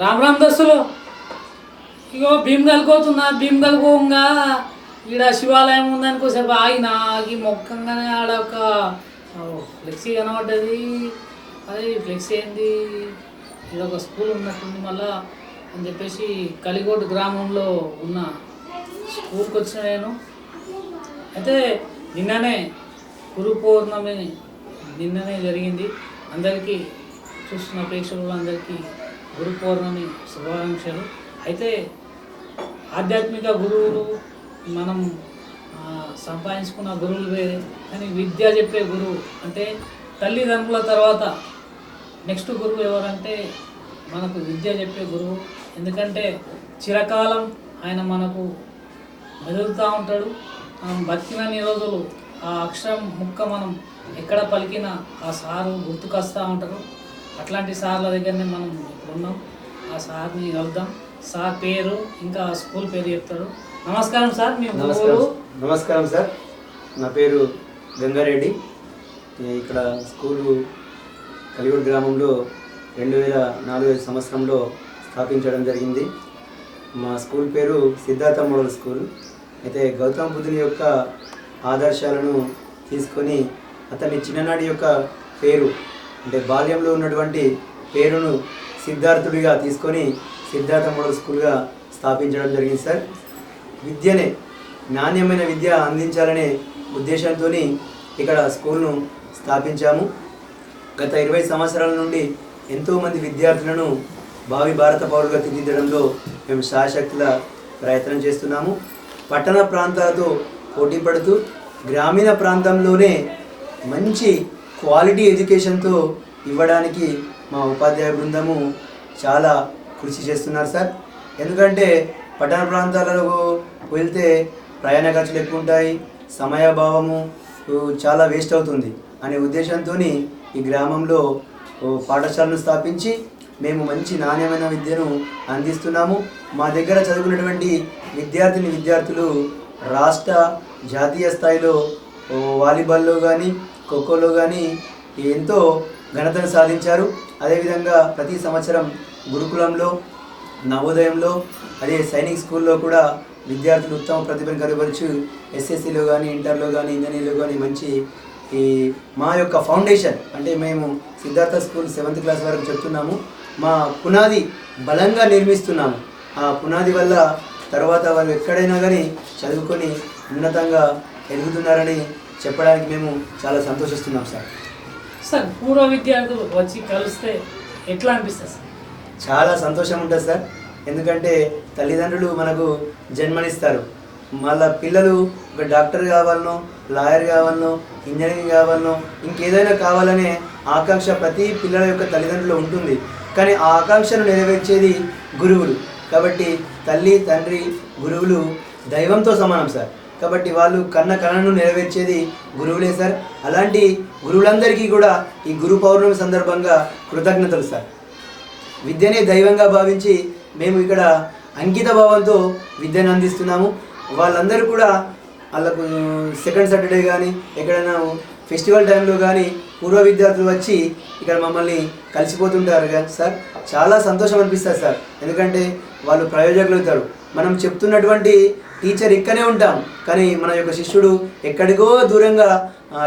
రామ్ రామ్ దస్తులు. ఇగో భీమ్ కలుకోతున్నా భీమ్ కలుకోగా ఈడ శివాలయం ఉందని కొద్దిసేపు ఆగిన ఆగి మొక్కంగానే ఆడ ఒక ఫ్లెక్సీ కనబడ్డది. అదే ఫ్లెక్సీ ఏంది? ఇది ఒక స్కూల్ ఉన్నట్టుంది మళ్ళా అని చెప్పేసి కలిగోడు గ్రామంలో ఉన్న స్కూల్కి వచ్చిన నేను. అయితే నిన్ననే గురు పౌర్ణమి నిన్ననే జరిగింది. అందరికీ చూస్తున్న ప్రేక్షకులు అందరికీ గురు పౌర్ణమి శుభాకాంక్షలు. అయితే ఆధ్యాత్మిక గురువులు మనం సంపాదించుకున్న గురువులు వేరే కానీ విద్య చెప్పే గురువు అంటే తల్లిదండ్రుల తర్వాత నెక్స్ట్ గురువు ఎవరంటే మనకు విద్య చెప్పే గురువు. ఎందుకంటే చిరకాలం ఆయన మనకు మెదులుతూ ఉంటాడు. మనం బతికినన్ని రోజులు ఆ అక్షరం ముక్క మనం ఎక్కడ పలికినా ఆ సారు గుర్తుకొస్తూ ఉంటారు. అట్లాంటి సార్ల దగ్గరనే మనం ఉన్నాం ఆ సార్ని కలుద్దాం. సార్ పేరు ఇంకా స్కూల్ పేరు చెప్తాడు. నమస్కారం సార్ మీ నమస్కారం. నమస్కారం సార్. నా పేరు గంగారెడ్డి. ఇక్కడ స్కూలు కలిగూడు గ్రామంలో రెండు వేల నాలుగో సంవత్సరంలో స్థాపించడం జరిగింది. మా స్కూల్ పేరు సిద్ధార్థ మోడల్ స్కూల్. అయితే గౌతమ్ బుద్ధుని యొక్క ఆదర్శాలను తీసుకొని అతని చిన్ననాటి యొక్క పేరు అంటే బాల్యంలో ఉన్నటువంటి పేరును సిద్ధార్థుడిగా తీసుకొని సిద్ధార్థ మోడల్ స్కూల్గా స్థాపించడం జరిగింది సార్. విద్యనే నాణ్యమైన విద్య అందించాలనే ఉద్దేశంతో ఇక్కడ స్కూల్ను స్థాపించాము. గత ఇరవై సంవత్సరాల నుండి ఎంతోమంది విద్యార్థులను భావి భారత పౌరులుగా తీర్చిదిద్దడంలో మేము శాశక్తుల ప్రయత్నం చేస్తున్నాము. పట్టణ ప్రాంతాలతో పోటీ పడుతూ గ్రామీణ ప్రాంతంలోనే మంచి క్వాలిటీ ఎడ్యుకేషన్తో ఇవ్వడానికి మా ఉపాధ్యాయ బృందము చాలా కృషి చేస్తున్నారు సార్. ఎందుకంటే పట్టణ ప్రాంతాలలో వెళ్తే ప్రయాణ ఖర్చులు ఎక్కువ ఉంటాయి సమయాభావము చాలా వేస్ట్ అవుతుంది. అనే ఉద్దేశంతో ఈ గ్రామంలో పాఠశాలను స్థాపించి మేము మంచి నాణ్యమైన విద్యను అందిస్తున్నాము. మా దగ్గర చదువుకున్నటువంటి విద్యార్థిని విద్యార్థులు రాష్ట్ర జాతీయ స్థాయిలో వాలీబాల్లో కానీ ఖోఖోలో కానీ ఎంతో ఘనతను సాధించారు. అదేవిధంగా ప్రతి సంవత్సరం గురుకులంలో నవోదయంలో అదే సైనిక్ స్కూల్లో కూడా విద్యార్థులు ఉత్తమ ప్రతిభను కనబరుచు ఎస్ఎస్సిలో కానీ ఇంటర్లో కానీ ఇంజనీర్లో కానీ మంచి ఈ మా యొక్క ఫౌండేషన్ అంటే మేము సిద్ధార్థ స్కూల్ సెవెంత్ క్లాస్ వరకు చెప్తున్నాము. మా పునాది బలంగా నిర్మిస్తున్నాము. ఆ పునాది వల్ల తర్వాత వాళ్ళు ఎక్కడైనా కానీ చదువుకొని ఉన్నతంగా ఎదుగుతున్నారని చెప్పడానికి మేము చాలా సంతోషిస్తున్నాం సార్. సార్ పూర్వ విద్యార్థులు వచ్చి కలిస్తే ఎట్లా అనిపిస్తుంది సార్? చాలా సంతోషం ఉంటుంది సార్. ఎందుకంటే తల్లిదండ్రులు మనకు జన్మనిస్తారు. మళ్ళా పిల్లలు ఒక డాక్టర్ కావాలనో లాయర్ కావాలనో ఇంజనీరింగ్ కావాలనో ఇంకేదైనా కావాలనే ఆకాంక్ష ప్రతి పిల్లల యొక్క తల్లిదండ్రులు ఉంటుంది. కానీ ఆ ఆకాంక్షను నెరవేర్చేది గురువులు. కాబట్టి తల్లి తండ్రి గురువులు దైవంతో సమానం సార్. కాబట్టి వాళ్ళు కన్న కళను నెరవేర్చేది గురువులే సార్. అలాంటి గురువులందరికీ కూడా ఈ గురు పౌర్ణమి సందర్భంగా కృతజ్ఞతలు సార్. విద్యనే దైవంగా భావించి మేము ఇక్కడ అంకిత భావంతో విద్యను అందిస్తున్నాము. వాళ్ళందరూ కూడా వాళ్ళకు సెకండ్ సాటర్డే కానీ ఎక్కడైనా ఫెస్టివల్ టైంలో కానీ పూర్వ విద్యార్థులు వచ్చి ఇక్కడ మమ్మల్ని కలిసిపోతుంటారు కదా సార్. చాలా సంతోషం అనిపిస్తుంది సార్. ఎందుకంటే వాళ్ళు ప్రయోజకులు అవుతారు మనం చెప్తున్నటువంటి టీచర్ ఇక్కడే ఉంటాం. కానీ మన యొక్క శిష్యుడు ఎక్కడికో దూరంగా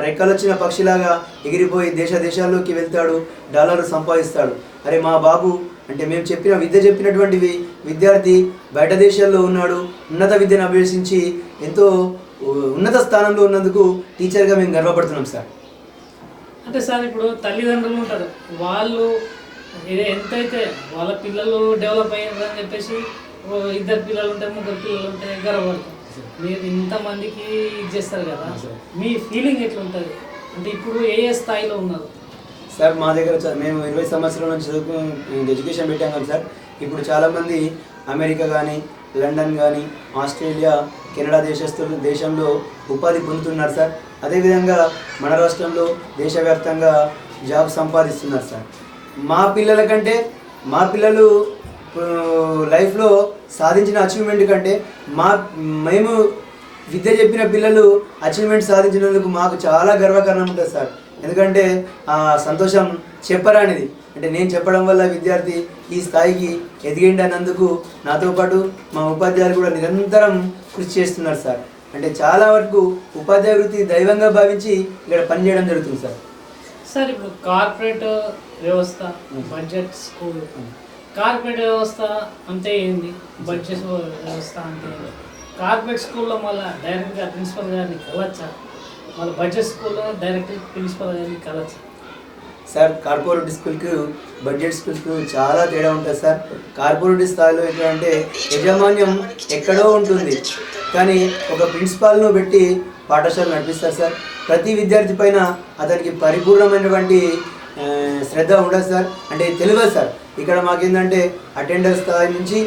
రెక్కలొచ్చిన పక్షిలాగా ఎగిరిపోయి దేశ దేశాల్లోకి వెళ్తాడు డాలర్లు సంపాదిస్తాడు. అరే మా బాబు అంటే మేము చెప్పిన విద్య చెప్పినటువంటివి విద్యార్థి బయట దేశాల్లో ఉన్నాడు ఉన్నత విద్యను అభ్యసించి ఎంతో ఉన్నత స్థానంలో ఉన్నందుకు టీచర్గా మేము గర్వపడుతున్నాం సార్. అంటే సార్ ఇప్పుడు తల్లిదండ్రులు ఉంటారు. వాళ్ళు ఎంతైతే వాళ్ళ పిల్లలు డెవలప్ అయ్యారని చెప్పేసి ఇద్దరు పిల్లలు ఉంటే ముగ్గురు పిల్లలు ఉంటే గర్వపడతారు మీరు ఇంతమందికి ఇది చేస్తారు కదా. మీ ఫీలింగ్ ఎట్లుంటుంది? అంటే ఇప్పుడు ఏ ఏ స్థాయిలో ఉన్నారు? సార్ మా దగ్గర మేము ఇరవై సంవత్సరాల నుంచి చదువుకు ఎడ్యుకేషన్ పెట్టాం కదా సార్. ఇప్పుడు చాలామంది అమెరికా కానీ లండన్ కానీ ఆస్ట్రేలియా కెనడా దేశస్తులు దేశంలో ఉపాధి పొందుతున్నారు సార్. అదేవిధంగా మన రాష్ట్రంలో దేశవ్యాప్తంగా జాబ్ సంపాదిస్తున్నారు సార్. మా పిల్లల కంటే మా పిల్లలు లైఫ్లో సాధించిన అచీవ్మెంట్ కంటే మా మేము విద్య చెప్పిన పిల్లలు అచీవ్మెంట్ సాధించినందుకు మాకు చాలా గర్వకారణం ఉంటుంది సార్. ఎందుకంటే ఆ సంతోషం చెప్పరానిది. అంటే నేను చెప్పడం వల్ల విద్యార్థి ఈ స్థాయికి ఎదిగిండి అన్నందుకు నాతో పాటు మా ఉపాధ్యాయులు కూడా నిరంతరం కృషి చేస్తున్నారు సార్. అంటే చాలా వరకు ఉపాధ్యాయ వృత్తి దైవంగా భావించి ఇక్కడ పనిచేయడం జరుగుతుంది సార్. సార్ ఇప్పుడు కార్పొరేట్ వ్యవస్థ బడ్జెట్ స్కూల్ కార్పొరేట్ వ్యవస్థ అంటే ఏంది? బడ్జెట్ వ్యవస్థ అంటే ఏంది? కార్పొరేట్ స్కూల్లో మళ్ళీ డైరెక్ట్గా ప్రిన్సిపల్ గారిని కలవచ్చా? మళ్ళీ బడ్జెట్ స్కూల్లో డైరెక్ట్ ప్రిన్సిపల్ గారిని కలవచ్చా? సార్ కార్పొరేట్ స్కూల్కి బడ్జెట్ స్కూల్కి చాలా తేడా ఉంటుంది సార్. కార్పొరేట్ స్థాయిలో ఎట్లా అంటే యజమాన్యం ఎక్కడో ఉంటుంది. కానీ ఒక ప్రిన్సిపాల్ను పెట్టి పాఠశాల నడిపిస్తారు సార్. ప్రతి విద్యార్థి పైన అతనికి పరిపూర్ణమైనటువంటి శ్రద్ధ ఉండదు సార్. అంటే తెలియదు సార్. ఇక్కడ మాకేంటంటే అటెండర్ స్థాయి నుంచి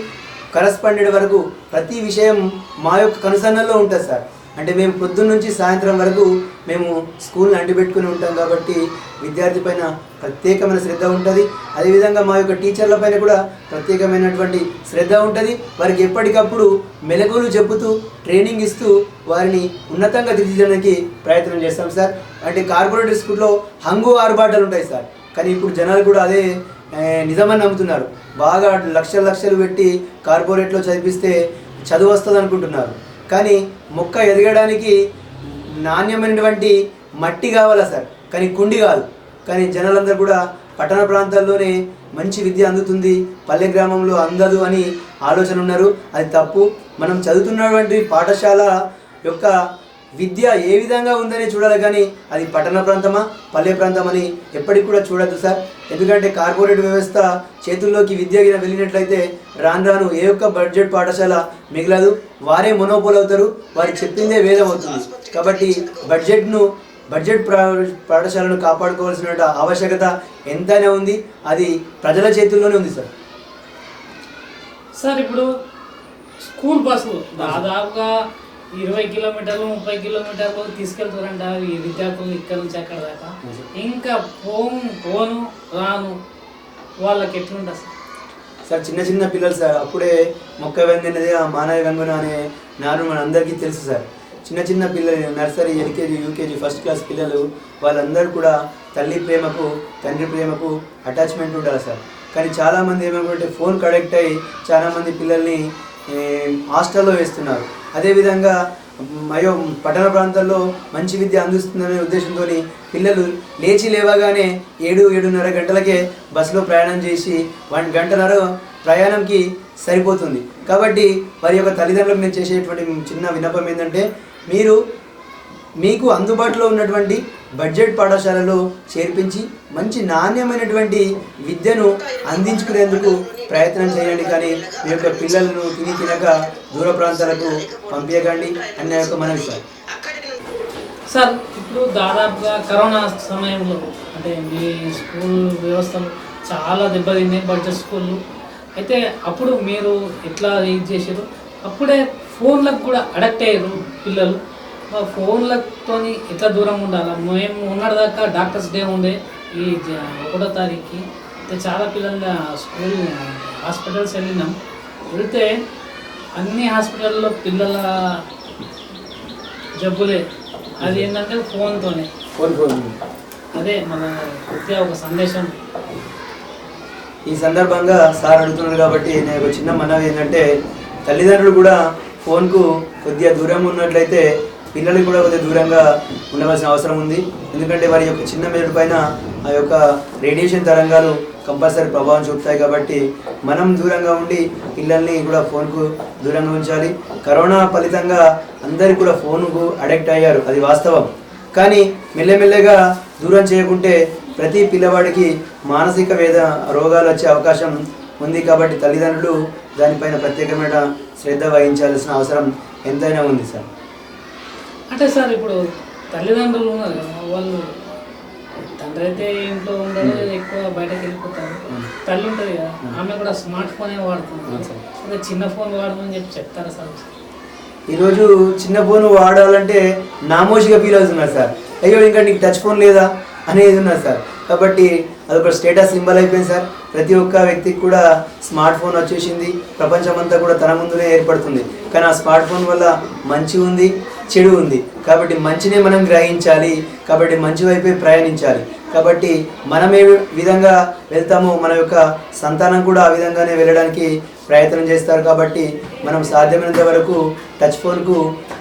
కరస్పాండెంట్ వరకు ప్రతి విషయం మా యొక్క కనుసన్నల్లో ఉంటుంది సార్. అంటే మేము పొద్దున్న నుంచి సాయంత్రం వరకు మేము స్కూల్ని అంటిపెట్టుకుని ఉంటాం కాబట్టి విద్యార్థి పైన ప్రత్యేకమైన శ్రద్ధ ఉంటుంది. అదేవిధంగా మా యొక్క టీచర్ల పైన కూడా ప్రత్యేకమైనటువంటి శ్రద్ధ ఉంటుంది. వారికి ఎప్పటికప్పుడు మెలకువలు చెబుతూ ట్రైనింగ్ ఇస్తూ వారిని ఉన్నతంగా తీర్చిదిద్దడానికి ప్రయత్నం చేస్తాం సార్. అంటే కార్పొరేట్ స్కూల్లో హంగు ఆర్భాటాలు ఉంటాయి సార్. కానీ ఇప్పుడు జనాలు కూడా అదే నిజమని నమ్ముతున్నారు. బాగా లక్షలు లక్షలు పెట్టి కార్పొరేట్లో చదివిస్తే చదువు వస్తుంది అనుకుంటున్నారు. కానీ మొక్క ఎదగడానికి నాణ్యమైనటువంటి మట్టి కావాలా సార్? కానీ కుండి కాదు. కానీ జనాలందరూ కూడా పట్టణ ప్రాంతాల్లోనే మంచి విద్య అందుతుంది. పల్లె గ్రామంలో అందదు అని ఆలోచన ఉన్నారు. అది తప్పు. మనం చదువుతున్నటువంటి పాఠశాల యొక్క విద్య ఏ విధంగా ఉందని చూడాలి కానీ అది పట్టణ ప్రాంతమా పల్లె ప్రాంతం అని ఎప్పటికి కూడా చూడద్దు సార్. ఎందుకంటే కార్పొరేట్ వ్యవస్థ చేతుల్లోకి విద్య గిన వెళ్ళినట్లయితే రాను రాను ఏ ఒక్క బడ్జెట్ పాఠశాల మిగలదు. వారే మొనోపోల్ అవుతారు వారు చెప్పిందే వేదం అవుతుంది. కాబట్టి బడ్జెట్ను బడ్జెట్ పాఠశాలను కాపాడుకోవాల్సిన ఆవశ్యకత ఎంతైనా ఉంది. అది ప్రజల చేతుల్లోనే ఉంది సార్. సార్ ఇప్పుడు స్కూల్ బస్సులు దాదాపుగా ఇరవై కిలోమీటర్లు ముప్పై కిలోమీటర్లు తీసుకెళ్తారంట ఈ విద్యార్థులు ఇక్కడ నుంచి అక్కడ దాకా. ఇంకా ఫోన్ ఫోను రాను వాళ్ళకి ఎట్లుంటుంది సార్ సార్ చిన్న చిన్న పిల్లలు సార్ అప్పుడే మొక్క వెంగనది ఆ మానవ వెంగన అనే నాను మన అందరికీ తెలుసు సార్. చిన్న చిన్న పిల్లలు nursery LKG UKG first class పిల్లలు వాళ్ళందరూ కూడా తల్లి ప్రేమకు తండ్రి ప్రేమకు అటాచ్మెంట్ ఉండాలి సార్. కానీ చాలామంది ఏమనుకుంటే ఫోన్ కనెక్ట్ అయ్యి చాలామంది పిల్లల్ని హాస్టల్లో వేస్తున్నారు. అదేవిధంగా మయో పట్టణ ప్రాంతాల్లో మంచి విద్య అందిస్తుందనే ఉద్దేశంతో పిల్లలు లేచి లేవగానే ఏడు ఏడున్నర గంటలకే బస్సులో ప్రయాణం చేసి వన్ గంటన్నర ప్రయాణంకి సరిపోతుంది. కాబట్టి వారి యొక్క తల్లిదండ్రులకు నేను చేసేటువంటి చిన్న విన్నపం ఏంటంటే మీరు మీకు అందుబాటులో ఉన్నటువంటి బడ్జెట్ పాఠశాలలో చేర్పించి మంచి నాణ్యమైనటువంటి విద్యను అందించుకునేందుకు ప్రయత్నం చేయండి కానీ మీ యొక్క పిల్లలను తిని తినక దూర ప్రాంతాలకు పంపించకండి అన్న యొక్క మన విషయం సార్ ఇప్పుడు దాదాపుగా కరోనా సమయంలో అంటే మీ స్కూల్ వ్యవస్థలు చాలా దెబ్బతిన్నాయి బడ్జెట్ స్కూళ్ళు. అయితే అప్పుడు మీరు ఎట్లా ఇది చేసారు అప్పుడే ఫోన్లకు కూడా అడక్ట్ అయ్యారు పిల్లలు. ఫోన్లతోని ఎట్లా దూరం ఉండాలి? మేము ఉన్నదాకా డాక్టర్స్ డే ఉండే ఈ ఒకటో తారీఖుకి. అయితే చాలా పిల్లలు స్కూల్ హాస్పిటల్స్ వెళ్ళినాం. వెళితే అన్ని హాస్పిటల్లో పిల్లల జబ్బులే. అది ఏంటంటే ఫోన్తోనే. Phone phone. అదే మన కొద్దిగా ఒక సందేశం. ఈ సందర్భంగా సార్ అడుగుతున్నారు కాబట్టి నేను ఒక చిన్న మనవి ఏంటంటే తల్లిదండ్రులు కూడా ఫోన్కు కొద్దిగా దూరం ఉన్నట్లయితే పిల్లలకు కూడా కొద్దిగా దూరంగా ఉండవలసిన అవసరం ఉంది. ఎందుకంటే వారి యొక్క చిన్న మెదడు పైన ఆ యొక్క రేడియేషన్ తరంగాలు కంపల్సరీ ప్రభావం చూపుతాయి కాబట్టి మనం దూరంగా ఉండి పిల్లల్ని కూడా ఫోన్కు దూరంగా ఉంచాలి. కరోనా ఫలితంగా అందరికీ కూడా ఫోన్కు అడిక్ట్ అయ్యారు. అది వాస్తవం. కానీ మెల్లమెల్లగా దూరం చేయకుంటే ప్రతి పిల్లవాడికి మానసిక వేద రోగాలు వచ్చే అవకాశం ఉంది కాబట్టి తల్లిదండ్రులు దానిపైన ప్రత్యేకమైన శ్రద్ధ వహించాల్సిన అవసరం ఎంతైనా ఉంది సార్. అంటే సార్ ఇప్పుడు తల్లిదండ్రులు ఉన్నారు కదా వాళ్ళు తండ్రి అయితే ఇంట్లో ఉండదు ఎక్కువ బయటకు వెళ్ళిపోతారు. తల్లి ఉంటుంది కదా ఆమె కూడా స్మార్ట్ ఫోనే వాడుతుంది. అదే చిన్న ఫోన్ వాడమని చెప్పి చెప్తారా సార్? ఈరోజు చిన్న ఫోన్ వాడాలంటే నామోషిగా ఫీల్ అవుతున్నారు సార్. అయ్యో ఇంకా నీకు టచ్ ఫోన్ లేదా అనేది ఉన్నారు సార్. కాబట్టి అదొక స్టేటస్ సింబల్ అయిపోయింది సార్. ప్రతి ఒక్క వ్యక్తికి కూడా స్మార్ట్ ఫోన్ వచ్చేసింది. ప్రపంచం అంతా కూడా తన ముందునే ఏర్పడుతుంది. కానీ ఆ స్మార్ట్ ఫోన్ వల్ల మంచి ఉంది చెడు ఉంది. కాబట్టి మంచినే మనం గ్రహించాలి. కాబట్టి మంచి వైపే ప్రయాణించాలి. కాబట్టి మనం ఏ విధంగా వెళ్తామో మన యొక్క సంతానం కూడా ఆ విధంగానే వెళ్ళడానికి ప్రయత్నం చేస్తారు. కాబట్టి మనం సాధ్యమైనంత వరకు టచ్ ఫోన్కు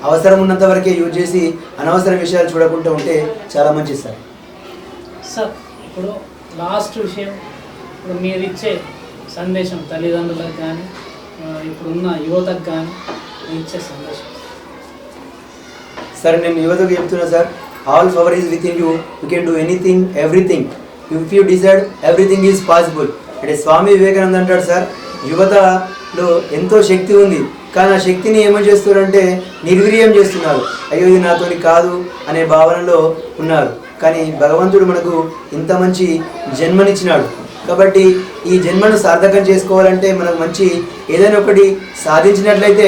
అవసరం ఉన్నంత వరకే యూజ్ చేసి అనవసర విషయాలు చూడకుండా ఉంటే చాలా మంచిది సార్. సార్ ఇప్పుడు లాస్ట్ విషయం ఇప్పుడు మీరు ఇచ్చే సందేశం తల్లిదండ్రులకు కానీ ఇప్పుడున్న యువతకు కానీ ఇచ్చే సందేశం. సార్ నేను యువతకు చెప్తున్నా sir all power is within you you can do anything everything if you decide everything is possible అంటే స్వామి వివేకానంద అంటాడు సార్ యువతలో ఎంతో శక్తి ఉంది. కానీ ఆ శక్తిని ఏమని చేస్తున్నారంటే నిర్వీర్యం చేస్తున్నారు. అయ్యో ఇది నాతోని కాదు అనే భావనలో ఉన్నారు. కానీ భగవంతుడు మనకు ఇంత మంచి జన్మనిచ్చినాడు. కాబట్టి ఈ జన్మను సార్థకం చేసుకోవాలంటే మనకు మంచి ఏదైనా ఒకటి సాధించినట్లయితే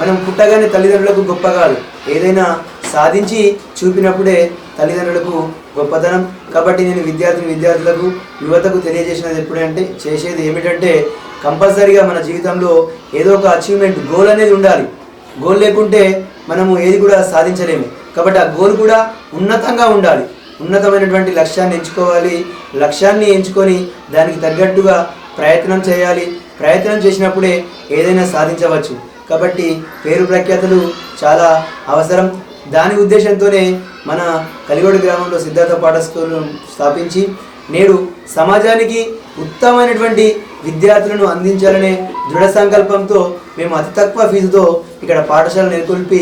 మనం పుట్టగానే తల్లిదండ్రులకు గొప్ప కాదు. ఏదైనా సాధించి చూపినప్పుడే తల్లిదండ్రులకు గొప్పతనం. కాబట్టి నేను విద్యార్థిని విద్యార్థులకు యువతకు తెలియజేసినది ఎప్పుడంటే చేసేది ఏమిటంటే కంపల్సరీగా మన జీవితంలో ఏదో ఒక అచీవ్మెంట్ గోల్ అనేది ఉండాలి. గోల్ లేకుంటే మనము ఏది కూడా సాధించలేము. కాబట్టి ఆ గోల్ కూడా ఉన్నతంగా ఉండాలి. ఉన్నతమైనటువంటి లక్ష్యాన్ని ఎంచుకోవాలి. లక్ష్యాన్ని ఎంచుకొని దానికి తగ్గట్టుగా ప్రయత్నం చేయాలి. ప్రయత్నం చేసినప్పుడే ఏదైనా సాధించవచ్చు. కాబట్టి పేరు ప్రఖ్యాతులు చాలా అవసరం. దాని ఉద్దేశంతోనే మన కలిగోడు గ్రామంలో సిద్ధార్థ పాఠశాలను స్థాపించి నేడు సమాజానికి ఉత్తమమైనటువంటి విద్యార్థులను అందించాలనే దృఢ సంకల్పంతో మేము అతి తక్కువ ఫీజుతో ఇక్కడ పాఠశాల నెలకొల్పి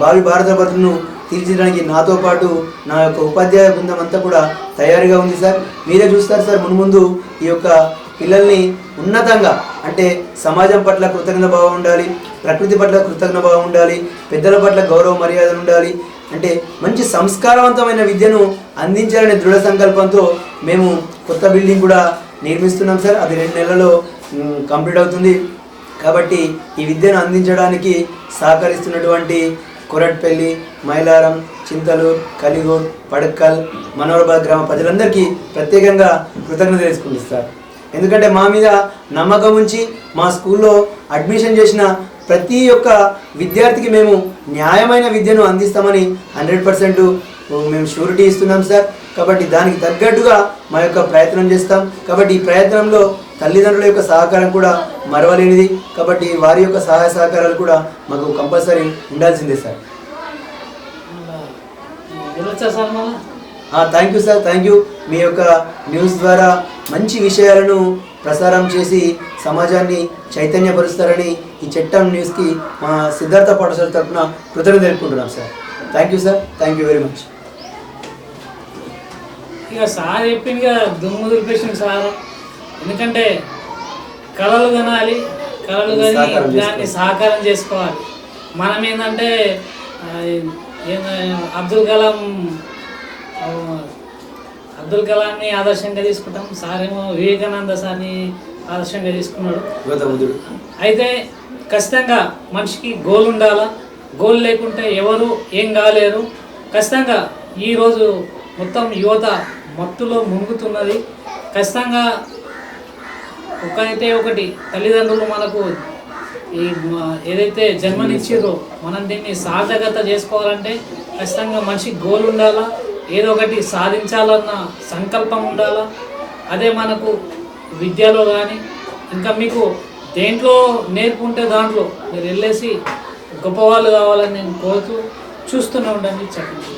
భావి భారత భద్రను తీర్చడానికి నాతో పాటు నా యొక్క ఉపాధ్యాయ బృందం అంతా కూడా తయారుగా ఉంది సార్. మీరే చూస్తారు సార్. మున్ముందు ఈ యొక్క పిల్లల్ని ఉన్నతంగా అంటే సమాజం పట్ల కృతజ్ఞత భావం ఉండాలి ప్రకృతి పట్ల కృతజ్ఞ భావం ఉండాలి పెద్దల పట్ల గౌరవ మర్యాదలు ఉండాలి అంటే మంచి సంస్కారవంతమైన విద్యను అందించాలనే దృఢ సంకల్పంతో మేము కొత్త బిల్డింగ్ కూడా నిర్మిస్తున్నాం సార్. అది రెండు నెలల్లో కంప్లీట్ అవుతుంది. కాబట్టి ఈ విద్యను అందించడానికి సహకరిస్తున్నటువంటి కొరట్పల్లి మైలారం చింతలు కలిగూర్ పడక్కల్ మనోహరాబాద్ గ్రామ ప్రజలందరికీ ప్రత్యేకంగా కృతజ్ఞత తెలుసుకుంటుంది సార్. ఎందుకంటే మా మీద నమ్మకం ఉంచి మా స్కూల్లో అడ్మిషన్ చేసిన ప్రతి ఒక్క విద్యార్థికి మేము న్యాయమైన విద్యను అందిస్తామని హండ్రెడ్ పర్సెంట్ మేము షూరిటీ ఇస్తున్నాం సార్. కాబట్టి దానికి తగ్గట్టుగా మా యొక్క ప్రయత్నం చేస్తాం. కాబట్టి ఈ ప్రయత్నంలో తల్లిదండ్రుల యొక్క సహకారం కూడా మరవలేనిది. కాబట్టి వారి యొక్క సహాయ సహకారాలు కూడా మాకు కంపల్సరీ ఉండాల్సిందే sir. Thank you sir thank you మీ యొక్క న్యూస్ ద్వారా మంచి విషయాలను ప్రసారం చేసి సమాజాన్ని చైతన్యపరుస్తారని ఈ చట్టం న్యూస్కి మా సిద్ధార్థ పాఠశాల తరఫున కృతజ్ఞత తెలుపుకుంటున్నాం sir thank you sir thank you very much ఇక సార్ చెప్పింది కదా దుమ్ము దులిపేసింది సార్. ఎందుకంటే కళలు కనాలి కళలు కానీ దాన్ని సహకారం చేసుకోవాలి. మనం ఏంటంటే అబ్దుల్ కలాం అబ్దుల్ కలాంని ఆదర్శంగా తీసుకుంటాం. సార్ ఏమో వివేకానంద సార్ని ఆదర్శంగా తీసుకున్నాడు. అయితే ఖచ్చితంగా మనిషికి గోల్ ఉండాలా? గోల్ లేకుంటే ఎవరు ఏం కాలేరు? ఖచ్చితంగా ఈరోజు మొత్తం యువత మత్తులో మునుగుతున్నది ఖచ్చితంగా ఒకైతే ఒకటి తల్లిదండ్రులు మనకు ఈ ఏదైతే జన్మనిచ్చిరో మనం దీన్ని సార్థకత చేసుకోవాలంటే ఖచ్చితంగా మనిషికి గోల్ ఉండాలా? ఏదో ఒకటి సాధించాలన్న సంకల్పం ఉండాలా? అదే మనకు విద్యలో కానీ ఇంకా మీకు దేంట్లో నేర్పుంటే దాంట్లో మీరు వెళ్ళేసి గొప్పవాళ్ళు కావాలని నేను కోరుతూ చూస్తూనే ఉండండి. చెప్పండి